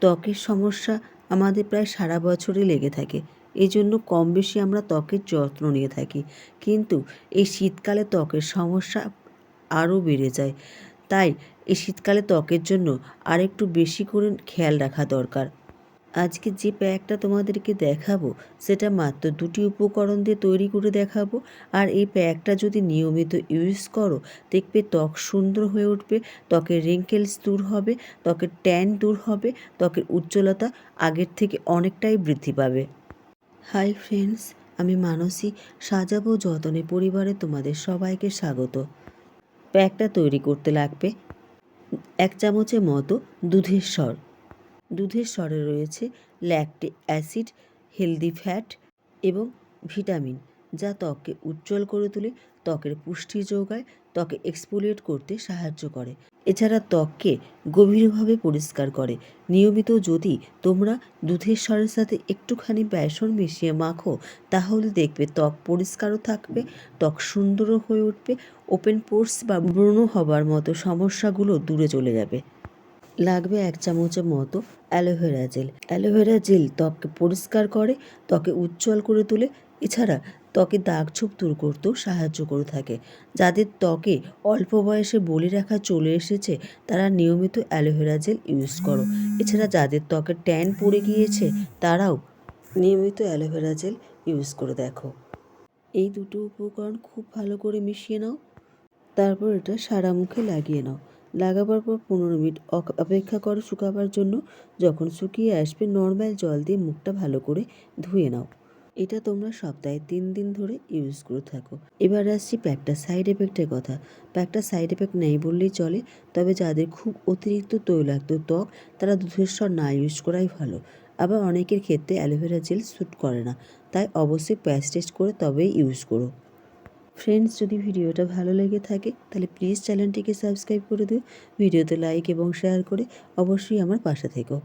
ত্বকের সমস্যা আমাদের প্রায় সারা বছরই লেগে থাকে। এই জন্য কম বেশি আমরা ত্বকের যত্ন নিয়ে থাকি। কিন্তু এই শীতকালে ত্বকের সমস্যা আরও বেড়ে যায়। তাই এই শীতকালে ত্বকের জন্য আরেকটু বেশি করে খেয়াল রাখা দরকার। আজকে যে প্যাকটা তোমাদেরকে দেখাবো, সেটা মাত্র দুটি উপকরণ দিয়ে তৈরি করে দেখাবো। আর এই প্যাকটা যদি নিয়মিত ইউজ করো, দেখবে ত্বক সুন্দর হয়ে উঠবে, ত্বকের রিঙ্কেলস দূর হবে, ত্বকের ট্যান দূর হবে, ত্বকের উজ্জ্বলতা আগের থেকে অনেকটাই বৃদ্ধি পাবে। হাই ফ্রেন্ডস, আমি মানসী, সাজাবো যতনে পরিবারে তোমাদের সবাইকে স্বাগত। প্যাকটা তৈরি করতে লাগবে এক চামচের মতো দুধের স্বর। দুধের স্বরে রয়েছে ল্যাকটিক অ্যাসিড হেলদি ফ্যাট এবং ভিটামিন যা ত্বককে উজ্জ্বল করে তোলে, ত্বকের পুষ্টি যোগায়, ত্বকে এক্সফোলিয়েট করতে সাহায্য করে। এছাড়া ত্বককে গভীরভাবে পরিষ্কার করে। নিয়মিত যদি তোমরা দুধের স্বরের সাথে একটুখানি বেসন মিশিয়ে মাখো, তাহলে দেখবে ত্বক পরিষ্কারও থাকবে, ত্বক সুন্দরও হয়ে উঠবে ওপেন পোর্স বা ব্রণ হবার মতো সমস্যাগুলো দূরে চলে যাবে। লাগবে এক চামচের মতো অ্যালোভেরা জেল অ্যালোভেরা জেল ত্বককে পরিষ্কার করে, ত্বকে উজ্জ্বল করে তোলে, এছাড়া ত্বকে দাগ ছোপ দূর করতেও সাহায্য করে থাকে। যাদের ত্বকে অল্প বয়সে বলি রাখা চলে এসেছে, তারা নিয়মিত অ্যালোভেরা জেল ইউজ করো। এছাড়া যাদের ত্বকে ট্যান পড়ে গিয়েছে, তারাও নিয়মিত অ্যালোভেরা জেল ইউজ করে দেখো। এই দুটো উপকরণ খুব ভালো করে মিশিয়ে নাও, তারপর এটা সারা মুখে লাগিয়ে নাও। লাগাবার পর পনেরো মিনিট অপেক্ষা করো শুকাবার জন্য। যখন শুকিয়ে আসবে নর্মাল জল দিয়ে মুখটা ভালো করে ধুয়ে নাও। এটা তোমরা সপ্তাহে তিন দিন ধরে ইউজ করে থাকো। এবার আসছি প্যাকটা সাইড এফেক্টের কথা। প্যাকটা সাইড এফেক্ট নেই বললেই চলে, তবে যাদের খুব অতিরিক্ত তৈলাক্ত ত্বক, তারা দুধের স্বর না ইউজ করাই ভালো। আবার অনেকের ক্ষেত্রে অ্যালোভেরা জেল স্যুট করে না। তাই অবশ্যই প্যাচ টেস্ট করে তবেই ইউজ করো। ফ্রেন্ডস যদি ভিডিওটা ভালো লেগে থাকে, তাহলে প্লিজ চ্যানেলটিকে সাবস্ক্রাইব করে দিও ভিডিওতে লাইক এবং শেয়ার করে অবশ্যই আমার পাশে থেকো।